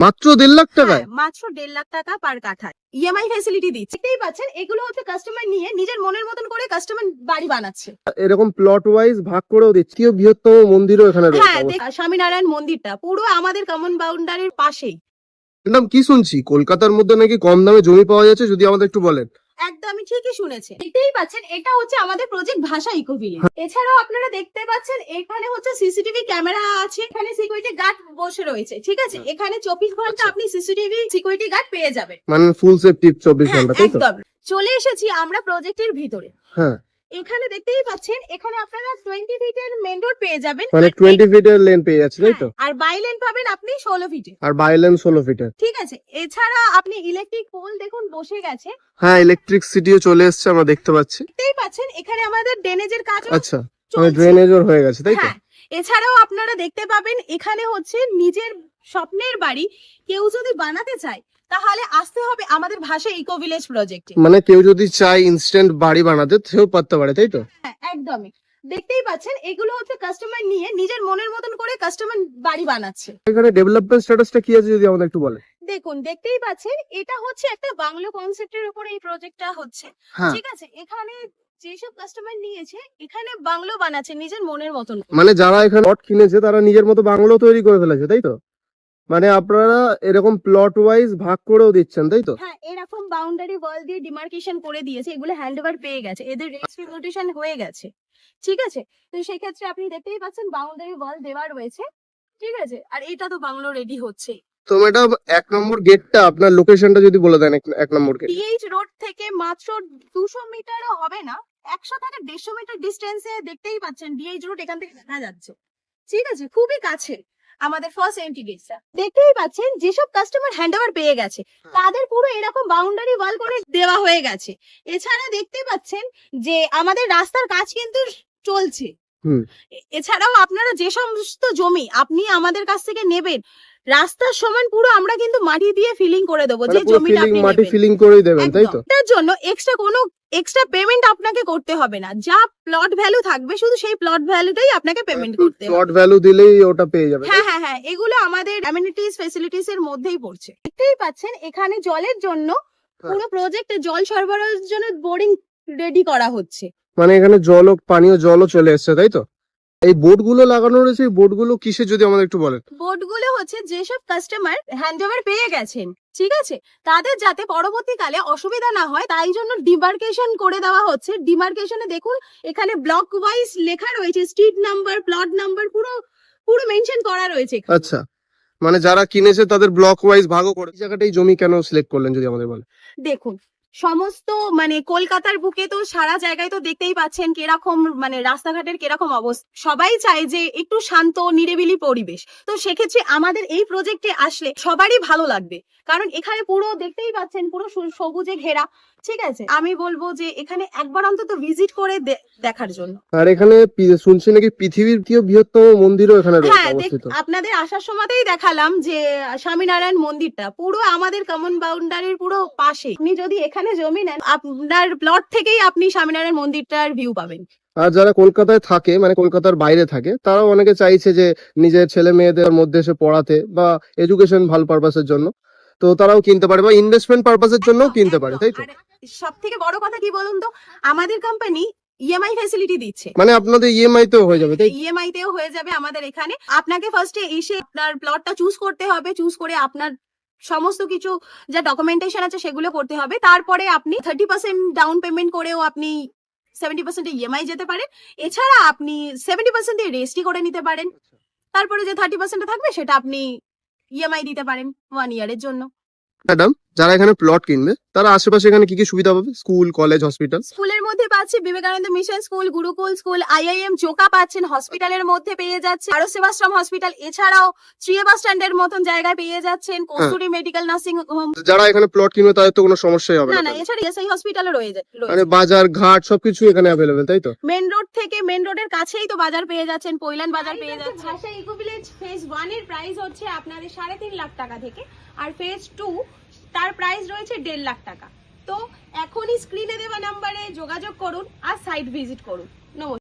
মাত্র দেড় লাখ টাকায়? হ্যাঁ, মাত্র দেড় লাখ টাকা পার কাঠায়। ইএমআই ফ্যাসিলিটি দিচ্ছে। দেখতেই পাচ্ছেন এগুলো হচ্ছে কাস্টমার নিয়ে নিজের মনের মতন করে কাস্টমার বাড়ি বানাচ্ছে। এরকম প্লট ওয়াইজ ভাগ করেও দিচ্ছে। বৃহত্তম মন্দিরও এখানে রয়েছে হ্যাঁ স্বামীনারায়ণ মন্দিরটা পুরো আমাদের কমন বাউন্ডারির পাশেই। ম্যাডাম কি শুনছি? কলকাতার মধ্যে নাকি কম দামে জমি পাওয়া যাচ্ছে যদি আমাদের একটু বলেন। একদমই ঠিকই শুনেছেন। দেখতেই পাচ্ছেন এটা হচ্ছে আমাদের প্রজেক্ট ভাষা ইকো ভিলেজ এছাড়াও আপনারা দেখতে পাচ্ছেন এখানে হচ্ছে সিসিটিভি ক্যামেরা আছে এখানে সিকিউরিটি গার্ড বসে রয়েছে ঠিক আছে? এখানে চব্বিশ ঘণ্টা আপনি সিসিটিভি সিকিউরিটি গার্ড পেয়ে যাবেন। মানে ফুল সেফটি চব্বিশ হ্যাঁ ঘণ্টা একদম। চলে এসেছি আমরা প্রজেক্টের ভিতরে। হ্যাঁ। এখানে দেখতেই পাচ্ছেন এখানে আপনারা টোয়েন্টি ফিটের মেন রোড পেয়ে যাবেন। মানে আর টোয়েন্টি ফিটের লেন পেয়ে যাচ্ছে তাই তো? হ্যাঁ, আর বাই লেন পাবেন আপনি ষোলো ফিটে আর বাইলেন ষোলো ফিটের ঠিক আছে এছাড়া আপনি ইলেকট্রিক পোল দেখুন বসে গেছে। হ্যাঁ ইলেকট্রিক সিটিও চলে এসছে আমরা দেখতে পাচ্ছি। দেখতেই পাচ্ছেন এখানে আমাদের ড্রেনেজের কাজ আচ্ছা মানে ড্রেনেজও হয়ে গেছে তাই তো? হ্যাঁ এছাড়াও আপনারা দেখতে পাবেন এখানে হচ্ছে নিজের স্বপ্নের বাড়ি। কেউ যদি বানাতে চায় তাহলে আসতে হবে আমাদের ভাষা ইকো ভিলেজ প্রজেক্টে মানে কেউ যদি চায় ইনস্ট্যান্ট বাড়ি বানাতে সেও পারতে পারে তাই তো? হ্যাঁ একদমই। দেখতেই পাচ্ছেন এগুলো হচ্ছে কাস্টমার নিয়ে নিজের মনের মতন করে কাস্টমার বাড়ি বানাচ্ছে। এখানে ডেভেলপমেন্ট স্ট্যাটাসটা কি আছে যদি আমাদের একটু বলেন? দেখুন দেখতেই পাচ্ছেন এটা হচ্ছে একটা বাংলো কনসেপ্টের উপরে এই প্রজেক্টটা হচ্ছে। হ্যাঁ। ঠিক আছে এখানে যেসব কাস্টমার নিয়েছে এখানে বাংলো বানাচ্ছে নিজের মনের মতন মানে যারা এখানে প্লট কিনেছে তারা নিজের মতো বাংলো তৈরি করে ফেলেছে তাই তো? মানে আপনারা এরকম প্লট ওয়াইজ ভাগ করেও দিচ্ছেন তাই তো? হ্যাঁ এরকম বাউন্ডারি ওয়াল দিয়ে ডিমার্কেশন করে দিয়েছে এগুলো হ্যান্ড ওভার পেয়ে গেছে এদের রেজিস্ট্রিবিউটেশন হয়ে গেছে ঠিক আছে? তো সেই ক্ষেত্রে আপনি দেখতেই পাচ্ছেন বাউন্ডারি ওয়াল দেওয়া রয়েছে ঠিক আছে? আর এটা তো বাংলো রেডি হচ্ছে। তো ম্যাডাম এক নম্বর গেটটা আপনার লোকেশনটা যদি বলে দেন এক- এক নম্বর গেট টিএইচ রোড থেকে মাত্র দুশো মিটারও হবে না একশো থেকে দেড়শো মিটার ডিস্টেন্সে দেখতেই পাচ্ছেন ডিএইচ রোড এখান থেকে দেখা যাচ্ছে ঠিক আছে? খুবই কাছে। আমাদের ফার্স্ট এন্ট্রি গেটটা দেখতেই পাচ্ছেন যেসব কাস্টমার হ্যান্ড ওভার পেয়ে গেছে তাদের পুরো এরকম বাউন্ডারি ওয়াল করে দেওয়া হয়ে গেছে। এছাড়া দেখতে পাচ্ছেন যে আমাদের রাস্তার কাজ কিন্তু চলছে। এছাড়াও আপনারা যে সমস্ত জমি আপনি আমাদের কাছ থেকে নেবেন রাস্তার সমান পুরো আমরা কিন্তু মাটি দিয়ে ফিলিং করে দেবো যে জমিটা আপনি মাটি ফিলিং করেই দেবেন তাই তো। এটার জন্য এক্সট্রা কোনো এক্সট্রা পেমেন্ট আপনাকে করতে হবে না। যা প্লট ভ্যালু থাকবে শুধু সেই প্লট ভ্যালুটাই আপনাকে পেমেন্ট করতে হবে। প্লট ভ্যালু দিলেই ওটা পেয়ে যাবে হ্যাঁ হ্যাঁ হ্যাঁ এগুলো আমাদের অ্যামিনিটিস ফেসিলিটিস এর মধ্যেই পড়ছে। দেখতেই পাচ্ছেন এখানে জলের জন্য পুরো প্রজেক্টে জল সরবরাহের জন্য বোরিং রেডি করা হচ্ছে। মানে এখানে জলও পানীয় জলও চলে এসছে তাই তো? এই বোর্ডগুলো লাগানো রয়েছে এই বোর্ডগুলো কিসের যদি আমাদের একটু বলেন? বোর্ডগুলো হচ্ছে যেসব কাস্টমার হ্যান্ড ওভার পেয়ে গেছেন ঠিক আছে? তাদের যাতে পরবর্তীকালে অসুবিধা না হয় তাই জন্য ডিমার্কেশন করে দেওয়া হচ্ছে। ডিমার্কেশনে দেখুন এখানে ব্লক ওয়াইজ লেখা রয়েছে স্ট্রিট নাম্বার প্লট নাম্বার পুরো পুরো মেনশন করা রয়েছে আচ্ছা। মানে যারা কিনেছে তাদের ব্লক ওয়াইজ ভাগও করে। জায়গাটাই জমি কেন সিলেক্ট করলেন যদি আমাদের বলেন? দেখুন সমস্ত মানে কলকাতার বুকে তো সারা জায়গায় তো দেখতেই পাচ্ছেন কীরকম মানে রাস্তাঘাটের কীরকম অবস্থা। সবাই চায় যে একটু শান্ত নিরিবিলি পরিবেশ। তো সেক্ষেত্রে আমাদের এই প্রজেক্টে আসলে সবারই ভালো লাগবে। কারণ এখানে পুরো দেখতেই পাচ্ছেন পুরো সবুজে ঘেরা। ঠিক আছে? আমি বলব যে এখানে একবার অন্তত ভিজিট করে দেখার জন্য। আর এখানে শুনছি নাকি পৃথিবীর বৃহত্তম মন্দিরও এখানে হ্যাঁ অবস্থিত। আপনাদের আসার সময়তেই দেখালাম যে স্বামীনারায়ণ মন্দিরটা। পুরো আমাদের কমন বাউন্ডারির পুরো পাশে আপনি যদি এখানে জমি নেন আপনার প্লট থেকেই আপনি স্বামীনারায়ণ মন্দিরটার ভিউ পাবেন। আর যারা কলকাতায় থাকে মানে কলকাতার বাইরে থাকে তারাও অনেকে চাইছে যে নিজের ছেলে মেয়েদের মধ্যে এসে পড়াতে বা এডুকেশন ভালো পারপাসের জন্য। তো তারাও কিনতে পারে বা ইনভেস্টমেন্ট পারপাসের জন্য কিনতে পারে তাই তো? সব থেকে বড় কথা কি বলুন তো আমাদের কোম্পানি ইএমআই ফ্যাসিলিটি দিচ্ছে। মানে আপনাদের ইএমআই তো হয়ে যাবে তাই? ইএমআই তেও হয়ে যাবে আমাদের এখানে। আপনাকে ফার্স্টে এসে আপনার প্লটটা চুজ করতে হবে চুজ করে আপনার সমস্ত কিছু যা ডকুমেন্টেশন আছে সেগুলো করতে হবে। তারপরে আপনি থার্টি পার্সেন্ট ডাউন পেমেন্ট করেও আপনি সেভেন্টি পার্সেন্ট ইএমআই যেতে পারেন। এছাড়া আপনি সেভেন্টি পার্সেন্ট দিয়ে রেজিস্ট্রি করে নিতে পারেন। তারপরে যে থার্টি পার্সেন্ট থাকবে সেটা আপনি ইএমআই দিতে পারেন ওয়ান ইয়ারের জন্য। ম্যাডাম যারা এখানে প্লট কিনবে তারা আশেপাশে এখানে কি কি সুবিধা পাবে? স্কুল কলেজ হসপিটাল স্কুলের মধ্যে পাচ্ছে Vivekananda mission school Gurukul school IIM চোকা পাচ্ছেন হসপিটালের মধ্যে পেয়ে যাচ্ছে আরও সেবাশ্রম হসপিটাল এছাড়াও ত্রিয়ে বাস স্ট্যান্ডের মতন জায়গায় পেয়ে যাচ্ছেন। কস্তুরি মেডিকেল নার্সিং হোম যারা এখানে প্লট কিনবে তাদের তো কোনো সমস্যাই হবে না না এছাড়া এসআই হসপিটালও রয়েছে। মানে বাজার ঘাট সবকিছু এখানে অ্যাভেলেবেল তাই তো? মেন রোড থেকে মেন রোডের কাছেই তো বাজার পেয়ে যাচ্ছেন পৈলান বাজার পেয়ে যাচ্ছেন। ভাষা ইকো ভিলেজ ফেজ ওয়ানের প্রাইস হচ্ছে আপনাদের সাড়ে তিন লাখ টাকা থেকে আর ফেজ টু তার প্রাইস রয়েছে দেড় লাখ টাকা। তো এখনই স্ক্রিনে দেওয়া নাম্বারে যোগাযোগ করুন আর সাইট ভিজিট করুন। নমস্কার।